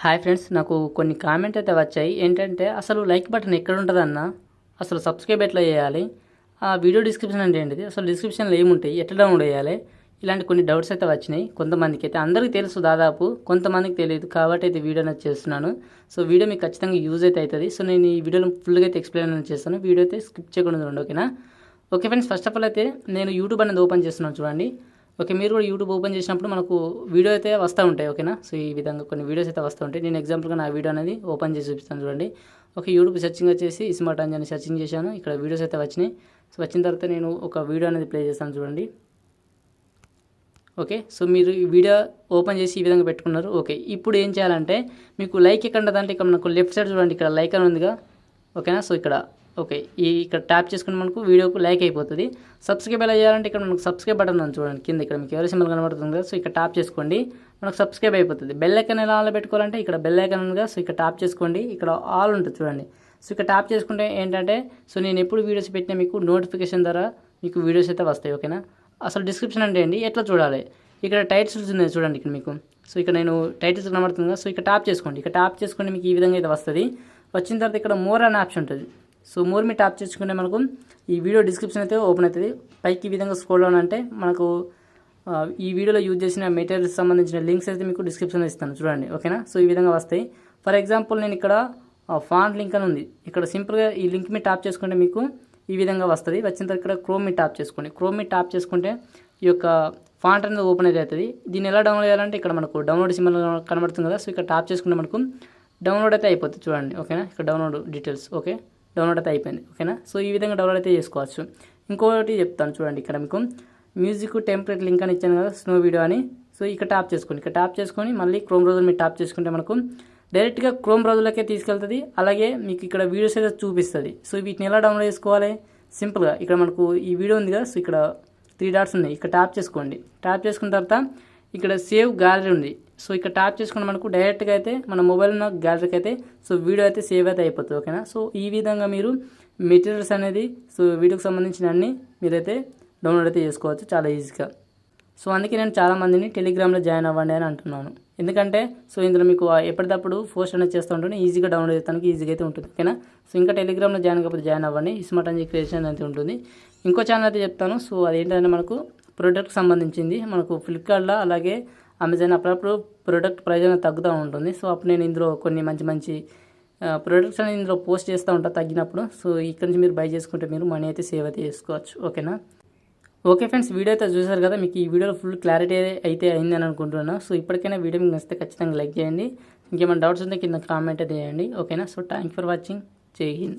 Hi friends నాకు కొన్ని comment అయితే వచ్చాయి. ఏంటంటే అసలు లైక్ బటన్ ఎక్కడ ఉంటుందన్న అసలు సబ్స్క్రైబ్ ఎట్లా చేయాలి? ఆ వీడియో డిస్క్రిప్షన్ అంటే ఏంటిది? అసలు డిస్క్రిప్షన్లో ఏముంటాయి? ఎట్లా డౌన్లోడ్ చేయాలి? ఇలాంటి కొన్ని డౌట్స్ అయితే వచ్చినాయి. కొంతమందికి అయితే అందరికీ తెలుసు దాదాపు కొంతమందికి తెలియదు కాబట్టి అయితే వీడియో అనేది చేస్తున్నాను. సో వీడియో మీకు ఖచ్చితంగా యూజ్ అయితే అవుతుంది. సో నేను ఈ వీడియోలో ఫుల్గా అయితే ఎక్స్ప్లెయిన్ చేస్తాను. వీడియో అయితే స్కిప్ చేయకుండా చూడండి ఓకేనా? Okay friends first of all అయితే నేను యూట్యూబ్ అనేది ఓపెన్ చేస్తున్నాను చూడండి. ఓకే మీరు కూడా యూట్యూబ్ ఓపెన్ చేసినప్పుడు మనకు వీడియో అయితే వస్తూ ఉంటాయి ఓకేనా? సో ఈ విధంగా కొన్ని వీడియోస్ అయితే వస్తూ ఉంటాయి. నేను ఎగ్జాంపుల్గా నా వీడియో అనేది ఓపెన్ చేసి చూపిస్తాను చూడండి. ఓకే యూట్యూబ్ సెర్చింగ్ వచ్చేసి స్మార్ట్ అని సెర్చింగ్ చేశాను. ఇక్కడ వీడియోస్ అయితే వచ్చినాయి. సో వచ్చిన తర్వాత నేను ఒక వీడియో అనేది ప్లే చేస్తాను చూడండి. ఓకే సో మీరు ఈ వీడియో ఓపెన్ చేసి ఈ విధంగా పెట్టుకున్నారు. ఓకే ఇప్పుడు ఏం చేయాలంటే మీకు లైక్ ఎక్కడ దాంట్లో ఇక్కడ మనకు లెఫ్ట్ సైడ్ చూడండి. ఇక్కడ లైక్ అని ఉందిగా. ఓకేనా? సో ఇక్కడ ఓకే ఈ ఇక్కడ ట్యాప్ చేసుకుని మనకు వీడియోకు లైక్ అయిపోతుంది. సబ్స్క్రైబ్ ఎలా చేయాలంటే ఇక్కడ మనకు సబ్స్క్రైబ్ బటన్ ఉంది చూడండి కింద ఇక్కడ మీకు ఎవరి సింబల్ కనబడుతుంది కదా సో ఇక్కడ ట్యాప్ చేసుకోండి. మనకు సబ్స్క్రైబ్ అయిపోతుంది. బెల్ ఐకన్ ఎలా ఆన్లో పెట్టుకోవాలంటే ఇక్కడ బెల్ ఐకన్ ఉందిగా సో ఇక్కడ ట్యాప్ చేసుకోండి. ఇక్కడ ఆల్ ఉంటుంది చూడండి. సో ఇక్కడ ట్యాప్ చేసుకుంటే ఏంటంటే సో నేను ఎప్పుడు వీడియోస్ పెట్టినా మీకు నోటిఫికేషన్ ద్వారా మీకు వీడియోస్ అయితే వస్తాయి ఓకేనా అసలు డిస్క్రిప్షన్ అంటే ఏంటి? ఎట్లా చూడాలి? ఇక్కడ టైటిల్స్ ఉన్నాయి చూడండి ఇక్కడ మీకు. సో ఇక్కడ నేను టైటిల్స్ కనబడుతుంది సో ఇక్కడ ట్యాప్ చేసుకోండి. ఇక్కడ ట్యాప్ చేసుకోండి మీకు ఈ విధంగా అయితే వస్తుంది. వచ్చిన తర్వాత ఇక్కడ మోర్ అనే ఆప్షన్ ఉంటుంది. సో మోర్ మీ ట్యాప్ చేసుకుంటే మనకు ఈ వీడియో డిస్క్రిప్షన్ అయితే ఓపెన్ అవుతుంది పైకి ఈ విధంగా స్క్రోల్ డౌన్ అంటే మనకు ఈ వీడియోలో యూజ్ చేసిన మెటీరియల్స్ సంబంధించిన లింక్స్ అయితే మీకు డిస్క్రిప్షన్లో ఇస్తాను. చూడండి ఓకేనా సో ఈ విధంగా వస్తాయి ఫర్ ఎగ్జాంపుల్ నేను ఇక్కడ ఫాంట్ లింక్ అని ఉంది. ఇక్కడ సింపుల్గా ఈ లింక్ మీద ట్యాప్ చేసుకుంటే మీకు ఈ విధంగా వస్తుంది వచ్చిన తర్వాత ఇక్కడ క్రోమ్ మీద ట్యాప్ చేసుకోండి క్రోమ్ మీద ట్యాప్ చేసుకుంటే ఈ యొక్క ఫాంట్ అనేది ఓపెన్ అయితే అవుతుంది దీన్ని ఎలా డౌన్లోడ్ చేయాలంటే ఇక్కడ మనకు డౌన్లోడ్ సింబల్ కనబడుతుంది కదా సో ఇక్కడ ట్యాప్ చేసుకుంటే మనకు డౌన్లోడ్ అయితే అయిపోతుంది చూడండి ఓకేనా ఇక్కడ డౌన్లోడ్ డీటెయిల్స్ ఓకే డౌన్లోడ్ అయితే అయిపోయింది ఓకేనా? సో ఈ విధంగా డౌన్లోడ్ అయితే చేసుకోవచ్చు. ఇంకొకటి చెప్తాను చూడండి ఇక్కడ మీకు. మ్యూజిక్ టెంప్లెట్ లింక్ అని ఇచ్చాను కదా స్నో వీడియో అని. సో ఇక్కడ ట్యాప్ చేసుకోండి. ఇక్కడ ట్యాప్ చేసుకొని మళ్ళీ క్రోమ్ బ్రౌజర్ మీరు ట్యాప్ చేసుకుంటే మనకు డైరెక్ట్గా క్రోమ్ రోజులకే తీసుకెళ్తుంది. అలాగే మీకు ఇక్కడ వీడియోస్ అయితే చూపిస్తుంది. సో వీటిని ఎలా డౌన్లోడ్ చేసుకోవాలి? సింపుల్గా ఇక్కడ మనకు ఈ వీడియో ఉంది కదా సో ఇక్కడ త్రీ డాట్స్ ఉన్నాయి. ఇక్కడ ట్యాప్ చేసుకోండి. ట్యాప్ చేసుకున్న తర్వాత ఇక్కడ సేవ్ గ్యాలరీ ఉంది. సో ఇక్కడ ట్యాప్ చేసుకున్న మనకు డైరెక్ట్గా అయితే మన మొబైల్ ఉన్న గ్యాలరీకి అయితే సో వీడియో అయితే సేవ్ అయితే అయిపోతుంది ఓకేనా సో ఈ విధంగా మీరు మెటీరియల్స్ అనేది సో వీడియోకి సంబంధించిన అన్ని మీరైతే డౌన్లోడ్ అయితే చేసుకోవచ్చు చాలా ఈజీగా సో అందుకే నేను చాలా మందిని టెలిగ్రామ్లో జాయిన్ అవ్వండి అని అంటున్నాను. ఎందుకంటే సో ఇందులో మీకు ఎప్పటికప్పుడు పోస్ట్ అనేది చేస్తూ ఉంటాను ఈజీగా డౌన్లోడ్ చేయడానికి ఈజీగా అయితే ఉంటుంది ఓకేనా సో ఇంకా టెలిగ్రామ్లో జాయిన్ కాకపోతే జాయిన్ అవ్వండి. స్మార్ట్ అని క్రియేషన్ అయితే ఉంటుంది. ఇంకో ఛానల్ అయితే చెప్తాను. సో అదేంటంటే మనకు ప్రోడక్ట్ సంబంధించింది. మనకు ఫ్లిప్కార్ట్లో అలాగే అమెజాన్ అప్పుడప్పుడు ప్రోడక్ట్ ప్రైజ్ అనేది తగ్గుతూ ఉంటుంది. సో అప్పుడు నేను ఇందులో కొన్ని మంచి మంచి ప్రోడక్ట్స్ అనేది ఇందులో పోస్ట్ చేస్తూ ఉంటా తగ్గినప్పుడు. సో ఇక్కడ నుంచి మీరు బై చేసుకుంటే మీరు మనీ అయితే సేవ్ అయితే చేసుకోవచ్చు. ఓకేనా ఓకే ఫ్రెండ్స్ వీడియో అయితే చూసారు కదా మీకు ఈ వీడియోలో ఫుల్ క్లారిటీ అయితే అయిందని అనుకుంటున్నాను సో ఇప్పటికైనా వీడియో మీకు నచ్చితే ఖచ్చితంగా లైక్ చేయండి. ఇంకేమైనా డౌట్స్ ఉంటే కింద కామెంట్ అయితే చేయండి. ఓకేనా సో థ్యాంక్ ఫర్ వాచింగ్ జై హింద్